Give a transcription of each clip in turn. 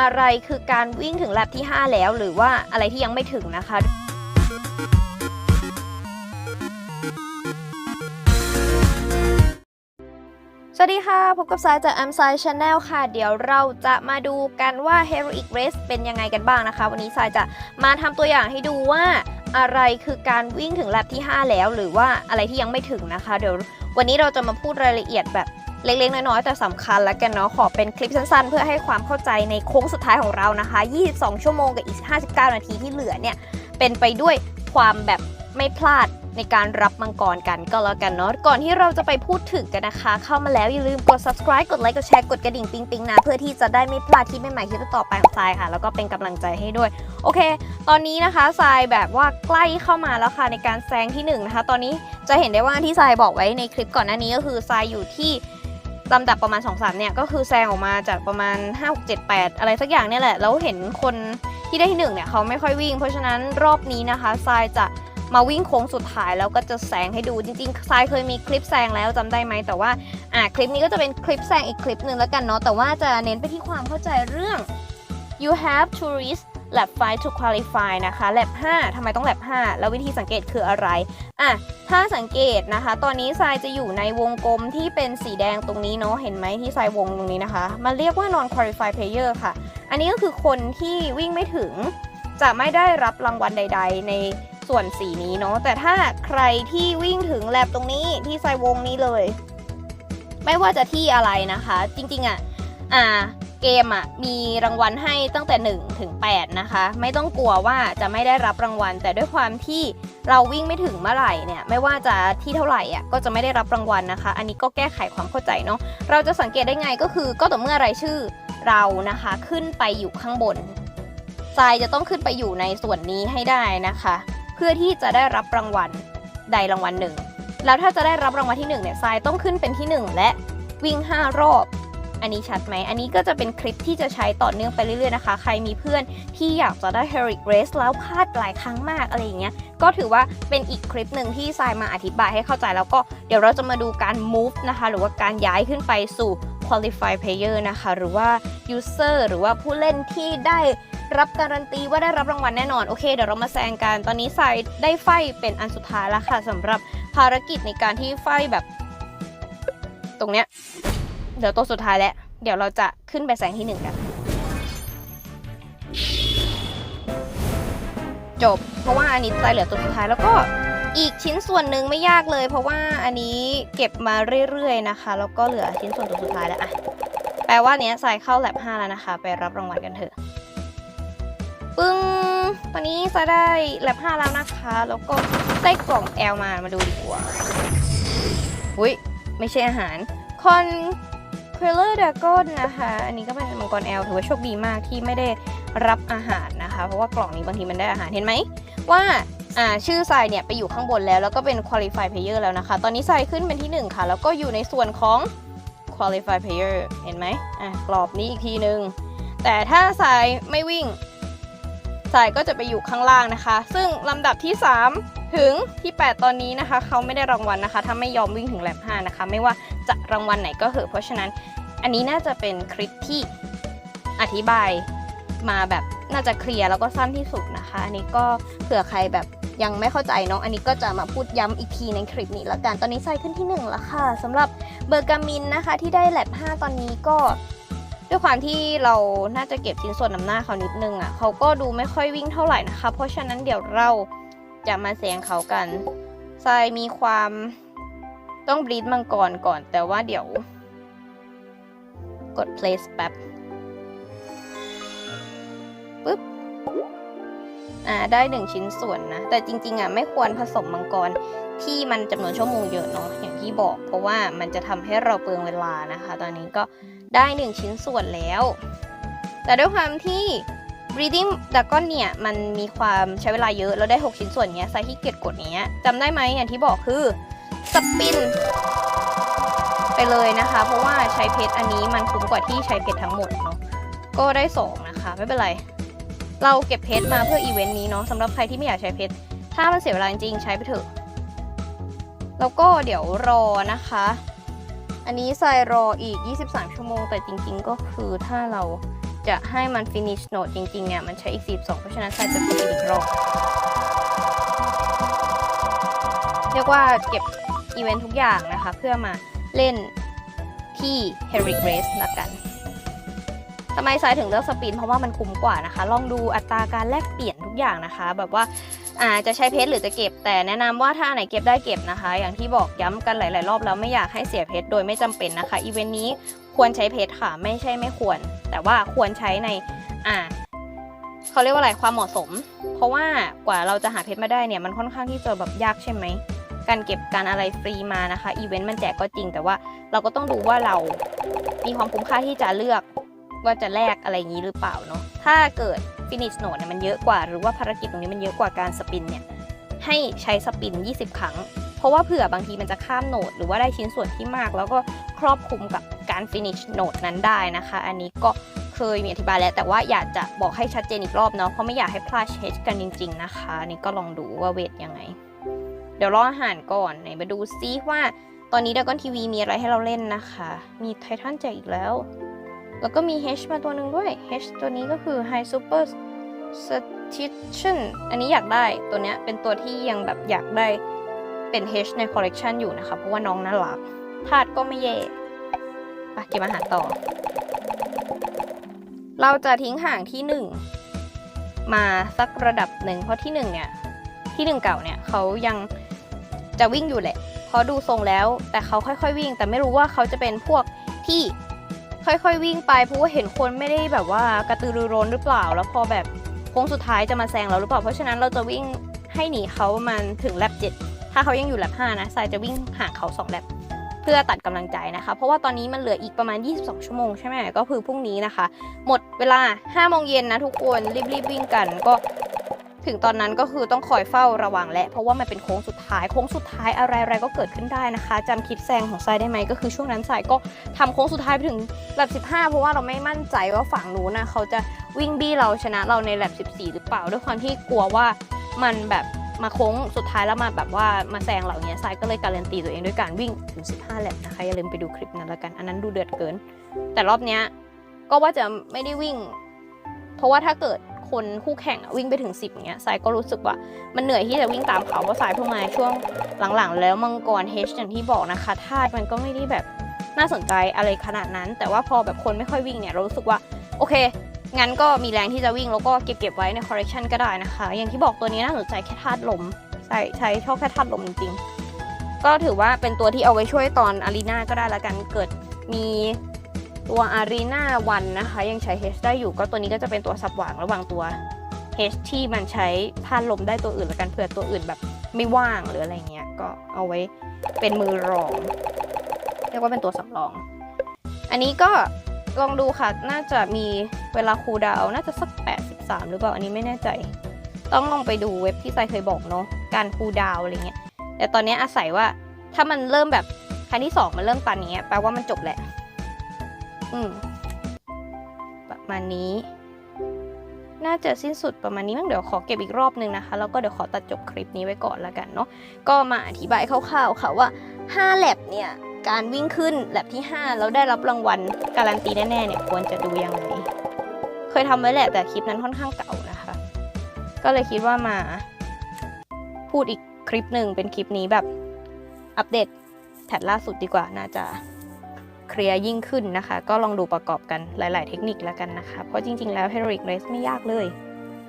อะไรคือการวิ่งถึงแลบที่ 5 แล้ว หรือว่าอะไรที่ยังไม่ถึงนะคะสวัสดีค่ะ พบกับสายจาก a m s i Channel ค่ะ เดี๋ยวเราจะมาดูกันว่า Heroic Race เป็นยังไงกันบ้างนะคะ วันนี้สายจะมาทำตัวอย่างให้ดูว่าอะไรคือการวิ่งถึงแลบที่ 5 แล้ว หรือว่าอะไรที่ยังไม่ถึงนะคะ เดี๋ยววันนี้เราจะมาพูดรายละเอียดแบบ เล็กๆ น้อยๆ แต่สำคัญแล้วกันเนาะขอเป็นคลิปสั้น ๆ เพื่อให้ความเข้าใจในโค้งสุดท้ายของเรานะคะ 22 ชั่วโมงกับอีก 59 นาทีที่เหลือเนี่ยเป็นไปด้วยความแบบไม่พลาดในการรับมังกรกันก็แล้วกันเนาะก่อนที่เราจะไปพูดถึงกันนะคะ เข้ามาแล้วอย่าลืมกด subscribe กดไลค์กดแชร์กดกระดิ่งปิ๊งปิ๊งๆนะ เพื่อที่จะได้ไม่พลาดคลิปใหม่ๆคลิปต่อไปของทรายค่ะ แล้วก็เป็นกำลังใจให้ด้วย โอเค ตอนนี้นะคะทรายแบบว่าใกล้เข้ามาแล้วค่ะในการแซงที่หนึ่งนะคะตอนนี้จะเห็นได้ว่าที่ทรายบอกไว้ในคลิปก่อนหน้านี้ก็คือทรายอยู่ที่ ลำดับประมาณ2-3เนี่ยก็คือแซงออกมาจากประมาณ 5 6 7 8 อะไรสักอย่างเนี่ยแหละ แล้วเห็นคนที่ได้ที่หนึ่งเนี่ยเขาไม่ค่อยวิ่ง เพราะฉะนั้นรอบนี้นะคะทรายจะมาวิ่งโค้งสุดท้ายแล้วก็จะแซงให้ดูจริงๆทรายเคยมีคลิปแซงแล้วจำได้ไหมแต่ว่าอ่าคลิปนี้ก็จะเป็นคลิปแซงอีกคลิปหนึ่งแล้วกันเนาะแต่ว่าจะเน้นไปที่ความเข้าใจเรื่อง you have to reach lap 5 to qualify นะคะ lap 5ทำไมต้อง lap 5แล้ววิธีสังเกตคืออะไรอะถ้าสังเกตนะคะ ตอนนี้ทรายจะอยู่ในวงกลมที่เป็นสีแดงตรงนี้เนาะเห็นไหมที่ทรายวงตรงนี้นะคะ มันเรียกว่า non qualified player ค่ะ อันนี้ก็คือคนที่วิ่งไม่ถึง จะไม่ได้รับรางวัลใด ๆ ในส่วนสีนี้เนาะแต่ถ้าใครที่วิ่งถึงแลบตรงนี้ที่ทรายวงนี้เลย ไม่ว่าจะที่อะไรนะคะ จริงๆอะอ่า เกมอะมีรางวัลให้ตั้งแต่1ถึง8นะคะ ไม่ต้องกลัวว่าจะไม่ได้รับรางวัล แต่ด้วยความที่เราวิ่งไม่ถึงเมื่อไหร่เนี่ยไม่ว่าจะที่เท่าไหร่อะก็จะไม่ได้รับรางวัลนะคะ อันนี้ก็แก้ไขความเข้าใจเนาะเราจะสังเกตได้ไงก็คือ ก็ต่อเมื่อรายชื่อเรานะคะขึ้นไปอยู่ข้างบนทรายจะต้องขึ้นไปอยู่ในส่วนนี้ให้ได้นะคะ เพื่อที่จะได้รับรางวัลใดรางวัลหนึ่งแล้วถ้าจะได้รับรางวัลที่หนึ่งเนี่ยทรายต้องขึ้นเป็นที่หนึ่งและวิ่ง 5 รอบ อันนี้ชัดไหม อันนี้ก็จะเป็นคลิปที่จะใช้ต่อเนื่องไปเรื่อยๆนะคะ ใครมีเพื่อนที่อยากจะได้ Heroic Race แล้วพลาดหลายครั้งมากอะไรอย่างเงี้ย ก็ถือว่าเป็นอีกคลิปหนึ่งที่ทรายมาอธิบายให้เข้าใจแล้วก็เดี๋ยวเราจะมาดูการ move นะคะ หรือว่าการย้ายขึ้นไปสู่ qualify player นะคะ หรือว่า user หรือว่าผู้เล่นที่ได้รับการันตีว่าได้รับรางวัลแน่นอน โอเค เดี๋ยวเรามาแซงกัน ตอนนี้ทรายได้ไฟเป็นอันสุดท้ายแล้วค่ะสำหรับภารกิจในการที่ไฟแบบ ตรงเนี้ย เดี๋ยวตัวสุดท้ายแล้ว เดี๋ยวเราจะขึ้นไปแสงที่หนึ่งกัน จบ เพราะว่าอันนี้ใจเหลือตัวสุดท้ายแล้วก็อีกชิ้นส่วนหนึ่งไม่ยากเลย เพราะว่าอันนี้เก็บมาเรื่อยๆนะคะ แล้วก็เหลือชิ้นส่วนตัวสุดท้ายแล้วอะแปลว่าเนี้ยใส่เข้าแลบ5แล้วนะคะ ไปรับรางวัลกันเถอะปึ้งตอนนี้จะได้แลบ5แล้วนะคะ แล้วก็ได้กล่องแอลมามาดูดีกว่าอุ้ยไม่ใช่อาหารคอน เควลเลอร์ดากอนนะคะ อันนี้ก็เป็นมังกรแอลถือว่าโชคดีมากที่ไม่ได้รับอาหารนะคะ เพราะว่ากล่องนี้บางทีมันได้อาหารเห็นไหมว่าอ่าชื่อทรายเนี่ยไปอยู่ข้างบนแล้วแล้วก็เป็น qualify player แล้วนะคะ ตอนนี้ทรายขึ้นเป็นที่ 1 ค่ะ แล้วก็อยู่ในส่วนของ qualify player เห็นไหมอะกรอบนี้อีกทีนึง แต่ถ้าทรายไม่วิ่งทรายก็จะไปอยู่ข้างล่างนะคะ ซึ่งลำดับที่ 3 ถึงที่ 8 ตอนนี้นะคะ เขาไม่ได้รางวัลนะคะ ถ้าไม่ยอมวิ่งถึงแลบ5นะคะ ไม่ว่าจะรางวัลไหนก็เหอะเพราะฉะนั้นอันนี้น่าจะเป็นคลิปที่อธิบายมาแบบน่าจะเคลียร์แล้วก็สั้นที่สุดนะคะ อันนี้ก็เผื่อใครแบบยังไม่เข้าใจเนาะ อันนี้ก็จะมาพูดย้ำอีกทีในคลิปนี้และกัน ตอนนี้ใส่ขึ้นที่1แล้วค่ะสำหรับเบอร์กามินนะคะ ที่ได้แลบ5ตอนนี้ก็ ด้วยความที่เราน่าจะเก็บชิ้นส่วนนำหน้าเขานิดนึงอะ่ะเขาก็ดูไม่ค่อยวิ่งเท่าไหร่นะคะ เพราะฉะนั้นเดี๋ยวเรา จะมาแซงเขากันทรายมีความต้องบรีดมังกรก่อน แต่ว่าเดี๋ยว กด place แป๊บปึ๊บอ่าได้หนึ่งชิ้นส่วนนะ แต่จริงๆอะไม่ควรผสมมังกรที่มันจำนวนชั่วโมงเยอะเนาะอย่างที่บอก เพราะว่ามันจะทำให้เราเปลืองเวลานะคะ ตอนนี้ก็ได้หนึ่งชิ้นส่วนแล้ว แต่ด้วยความที่ breeding dragon เนี่ยมันมีความใช้เวลาเยอะแล้วได้ 6 ชิ้นส่วนเนี้ยไซที่เกียจกดเนี้ยจำได้ไหมอย่างที่บอกคือสปินไปเลยนะคะ เพราะว่าใช้เพชรอันนี้มันคุ้มกว่าที่ใช้เพชรทั้งหมดเนาะก็ได้ 2 นะคะ ไม่เป็นไร เราเก็บเพชรมาเพื่ออีเวนต์นี้เนาะสำหรับใครที่ไม่อยากใช้เพชรถ้ามันเสียเวลาจริงใช้ไปเถอะ แล้วก็เดี๋ยวรอนะคะ อันนี้ใส่รออีก 23 ชั่วโมง แต่จริง ๆ ก็คือถ้าเรา จะให้มัน finish node จริงๆ เนี่ย มันใช้อีก 42 เพราะฉะนั้นใส่จะเป็นอีกรอบเรียกว่าเก็บอีเวนต์ทุกอย่างนะคะ เพื่อมาเล่นที่ Heroic Race ละกันทำไมสายถึงเลือกสปิน เพราะว่ามันคุ้มกว่านะคะ ลองดูอัตราการแลกเปลี่ยนทุกอย่างนะคะ แบบว่าอาจะใช้เพชรหรือจะเก็บ แต่แนะนำว่าถ้าไหนเก็บได้เก็บนะคะ อย่างที่บอกย้ำกันหลาย ๆ รอบแล้วไม่อยากให้เสียเพชรโดยไม่จำเป็นนะคะอีเวนต์นี้ควรใช้เพชรค่ะ ไม่ใช่ไม่ควร แต่ว่าควรใช้ในอ่าเขาเรียกว่าอะไรความเหมาะสม เพราะว่ากว่าเราจะหาเพชรมาได้เนี่ยมันค่อนข้างที่จะแบบยากใช่ไหมการเก็บการอะไรฟรีมานะคะอีเวนต์มันแจกก็จริง แต่ว่าเราก็ต้องดูว่าเรามีความคุ้มค่าที่จะเลือกว่าจะแลกอะไรอย่างนี้หรือเปล่าเนาะถ้าเกิด finish node เนี่ยมันเยอะกว่าหรือว่าภารกิจตรงนี้มันเยอะกว่าการสปินเนี่ยให้ใช้สปิน 20 ครั้ง เพราะว่าเผื่อบางทีมันจะข้ามโหนด หรือว่าได้ชิ้นส่วนที่มาก แล้วก็ครอบคลุมกับ การ finish node นั้นได้นะคะ อันนี้ก็เคยมีอธิบายแล้วแต่ว่าอยากจะบอกให้ชัดเจนอีกรอบเนาะเพราะไม่อยากให้พลาดเช็คกันจริง ๆ นะคะอันนี้ก็ลองดูว่าเวทยังไง เดี๋ยวรออาหารก่อนไหนมาดูซิว่าตอนนี้ดากอนทีวีมีอะไรให้เราเล่นนะคะ มีไททันแจกอีกแล้ว แล้วก็มี H มาตัวหนึ่งด้วย H ตัวนี้ก็คือ High Super Statistician อันนี้อยากได้ตัวเนี้ยเป็นตัวที่ยังแบบอยากได้เป็น H ในคอลเลกชันอยู่นะคะ เพราะว่าน้องน่ารักธาตุก็ไม่แย่ ไปเก็บอาหารต่อ เราจะทิ้งห่างที่หนึ่งมาสักระดับหนึ่งเพราะที่หนึ่งเนี่ยที่หนึ่งเก่าเนี่ยเขายังจะวิ่งอยู่แหละเพราะดูทรงแล้ว แต่เขาค่อยๆวิ่ง แต่ไม่รู้ว่าเขาจะเป็นพวกที่ค่อยๆวิ่งไปเพราะว่าเห็นคนไม่ได้แบบว่ากระตือรือร้นหรือเปล่า แล้วพอแบบโค้งสุดท้ายจะมาแซงเราหรือเปล่า เพราะฉะนั้นเราจะวิ่งให้หนีเขาประมาณถึงแลบเจ็ดถ้าเขายังอยู่แลบห้านะสายจะวิ่งห่างเขาสองแลบ เพื่อตัดกำลังใจนะคะ เพราะว่าตอนนี้มันเหลืออีกประมาณ 22 ชั่วโมงใช่ไหมก็คือพรุ่งนี้นะคะ หมดเวลา5โมงเย็นนะทุกคนรีบๆวิ่งกันก็ถึงตอนนั้นก็คือต้องคอยเฝ้าระวังและเพราะว่ามันเป็นโค้งสุดท้ายโค้งสุดท้ายอะไรๆก็เกิดขึ้นได้นะคะจำคลิปแซงของทรายได้ไหมก็คือช่วงนั้นทรายก็ทำโค้งสุดท้ายไปถึงแลบ15 เพราะว่าเราไม่มั่นใจว่าฝั่งนู้นนะเขาจะวิ่งบี้เราชนะเราในแลบ14 หรือเปล่า ด้วยความที่กลัวว่ามันแบบ มาโค้งสุดท้ายแล้วมาแบบว่ามาแซงเรานี้ทรายก็เลยการันตีตัวเองด้วยการวิ่งถึง 15 แลบนะคะ อย่าลืมไปดูคลิปนั้นละกัน อันนั้นดูเดือดเกิน แต่รอบเนี้ยก็ว่าจะไม่ได้วิ่ง เพราะว่าถ้าเกิดคนคู่แข่งวิ่งไปถึง 10เงี้ยสายก็รู้สึกว่ามันเหนื่อยที่จะวิ่งตามเขาเพราะสายเพิ่งมาช่วงหลังๆ แล้วมังกรเฮชอย่างที่บอกนะคะธาตุมันก็ไม่ได้แบบน่าสนใจอะไรขนาดนั้น แต่ว่าพอแบบคนไม่ค่อยวิ่งเนี่ยเรารู้สึกว่าโอเค งั้นก็มีแรงที่จะวิ่งแล้วก็เก็บเก็บไว้ในคอร์เรคชันก็ได้นะคะ อย่างที่บอกตัวนี้น่าสนใจแค่ธาตุลมใช่ใช้ชอบแค่ธาตุลมจริงๆ ก็ถือว่าเป็นตัวที่เอาไว้ช่วยตอนอารีนาก็ได้ละกันเกิดมีตัวอารีนาวันนะคะ ยังใช้ H ได้อยู่ก็ตัวนี้ก็จะเป็นตัวสับหว่างระหว่างตัว H ที่มันใช้ธาตุลมได้ตัวอื่นละกันเผื่อตัวอื่นแบบไม่ว่างหรืออะไรเงี้ยก็เอาไว้เป็นมือรอง เรียกว่าเป็นตัวสำรอง อันนี้ก็ ลองดูค่ะ น่าจะมีเวลาคูดาวน่าจะสัก 83 หรือเปล่า อันนี้ไม่แน่ใจ ต้องลองไปดูเว็บที่ไซเคยบอกเนาะ การคูดาวอะไรเงี้ย แต่ตอนนี้อาศัยว่าถ้ามันเริ่มแบบครั้งที่ 2 มันเริ่มตันอย่างเงี้ยแปลว่ามันจบแหละ อืม ประมาณนี้ น่าจะสิ้นสุดประมาณนี้มั้งเดี๋ยวขอเก็บอีกรอบนึงนะคะ แล้วก็เดี๋ยวขอตัดจบคลิปนี้ไว้ก่อนแล้วกันเนาะ ก็มาอธิบายคร่าวๆค่ะว่า5แลบเนี่ย การวิ่งขึ้นแลบที่ 5 แล้วได้รับรางวัลการันตีแน่ๆเนี่ยควรจะดูยังไง เคยทำไว้แหละแต่คลิปนั้นค่อนข้างเก่านะคะ ก็เลยคิดว่ามาพูดอีกคลิปหนึ่งเป็นคลิปนี้แบบอัปเดตแพทล่าสุดดีกว่าน่าจะเคลียร์ยิ่งขึ้นนะคะ ก็ลองดูประกอบกันหลาย ๆ เทคนิคแล้วกันนะคะ เพราะจริง ๆ แล้ว Heroic Race ไม่ยากเลย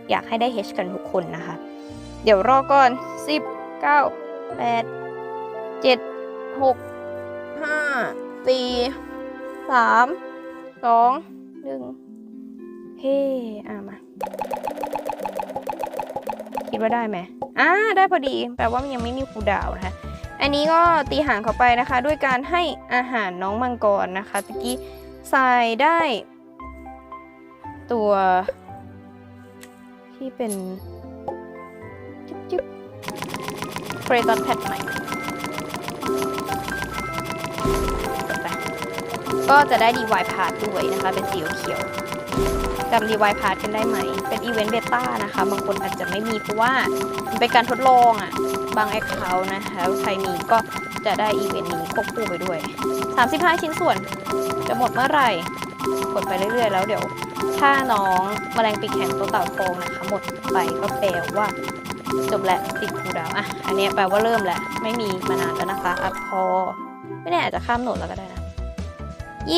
อยากให้ได้ H กันทุกคนนะคะ เดี๋ยวรอก่อน 10 9 8 7 6 ห้าสี่สามสองหนึ่งเฮ้อะมา คิดว่าได้ไหมอ่าได้พอดีแปลว่ามันยังไม่มีคูดาวนะคะอันนี้ก็ตีหางเข้าไปนะคะ ด้วยการให้อาหารน้องมังกรนะคะตะกี้ใส่ได้ ตัว ที่เป็นจิ๊บจิ๊บเฟรดอนแพทใหม่ ไปก็จะได้ DY Pass ด้วยนะคะ เป็นสีเขียวจำ DY Pass กันได้ไหม เป็นอีเวนต์เบต้านะคะ บางคนอาจจะไม่มีเพราะว่ามันเป็นการทดลองอะ่ะ บางแอคเคาท์นะคะใครมีก็จะได้อีเวนต์นี้ควบคู่ไปด้วย 35 ชิ้นส่วน จะหมดเมื่อไหร่ กดไปเรื่อยๆ แล้วเดี๋ยว ถ้าน้องแมลงปีกแข็งตัวเต่าทองนะคะ หมดไปก็แปลว่าจบแล้วติดคูลดาวอะ อันนี้แปลว่าเริ่มแหละไม่มีมานานแล้วนะคะอะพอ ไม่แน่อาจจะข้ามโหนดแล้วก็ได้นะ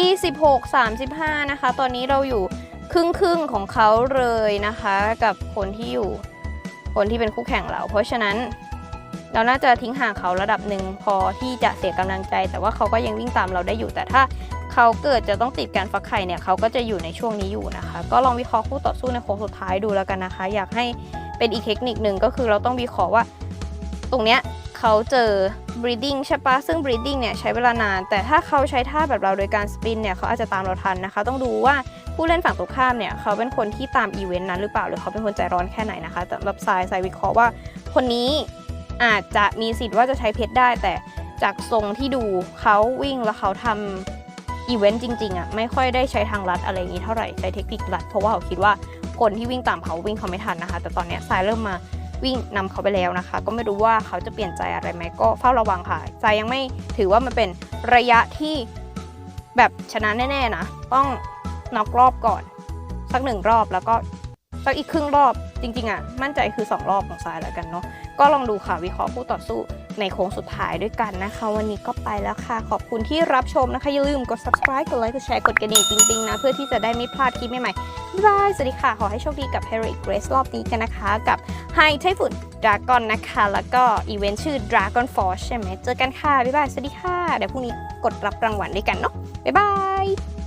26 35 นะคะ ตอนนี้เราอยู่ครึ่งครึ่งของเขาเลยนะคะ กับคนที่อยู่ คนที่เป็นคู่แข่งเรา เพราะฉะนั้น เราน่าจะทิ้งห่างเขาระดับหนึ่งพอที่จะเสียกำลังใจ แต่ว่าเขาก็ยังวิ่งตามเราได้อยู่ แต่ถ้าเขาเกิดจะต้องติดการฟักไข่เนี่ยเขาก็จะอยู่ในช่วงนี้อยู่นะคะ ก็ลองวิเคราะห์คู่ต่อสู้ในโค้งสุดท้ายดูแล้วกันนะคะ อยากให้เป็นอีกเทคนิคหนึ่งก็คือเราต้องวิเคราะห์ว่า ตรงเนี้ย เขาเจอ breeding ใช่ปะซึ่ง breeding เนี่ยใช้เวลานาน แต่ถ้าเขาใช้ท่าแบบเราโดยการสปินเนี่ยเขาอาจจะตามเราทันนะคะ ต้องดูว่าผู้เล่นฝั่งตรงข้ามเนี่ยเขาเป็นคนที่ตามอีเวนต์นั้นหรือเปล่า หรือเขาเป็นคนใจร้อนแค่ไหนนะคะสำหรับสายสายวิเคราะห์ว่า คนนี้อาจจะมีสิทธิ์ว่าจะใช้เพชรได้ แต่จากทรงที่ดูเขาวิ่งแล้วเขาทำอีเวนต์จริงๆอะไม่ค่อยได้ใช้ทางลัดอะไรอย่างนี้เท่าไหร่ใช้เทคนิคลัด เพราะว่าเขาคิดว่าคนที่วิ่งตามเขาวิ่งเขาไม่ทันนะคะ แต่ตอนเนี้ยสายเริ่มมา วิ่งนำเขาไปแล้วนะคะ ก็ไม่รู้ว่าเขาจะเปลี่ยนใจอะไรไหมก็เฝ้าระวังค่ะ ใจยังไม่ถือว่ามันเป็นระยะที่แบบชนะแน่ๆนะต้องน็อกรอบก่อน สักหนึ่งรอบแล้วก็สักอีกครึ่งรอบจริงๆอะมั่นใจคือ 2 รอบของสายแล้วกันเนาะ ก็ลองดูค่ะวิเคราะห์คู่ต่อสู้ในโค้งสุดท้ายด้วยกันนะคะ วันนี้ก็ไปแล้วค่ะ ขอบคุณที่รับชมนะคะ อย่าลืมกด subscribe กดไลค์กดแชร์กดกระดิ่งจริงๆนะ เพื่อที่จะได้ไม่พลาดคลิปใหม่ๆบ๊ายบายสวัสดีค่ะ ขอให้โชคดีกับ Harry Grace รอบนี้กันนะคะ กับ High t y p h o o n Dragon นะคะ แล้วก็อีเวนต์ชื่อ Dragon Force ใช่ไหมเจอกันค่ะบ๊ายบายสวัสดีค่ะเดี๋ยวพรุ่งนี้กดรับรางวัลด้วยกันเนาะบ๊ายบาย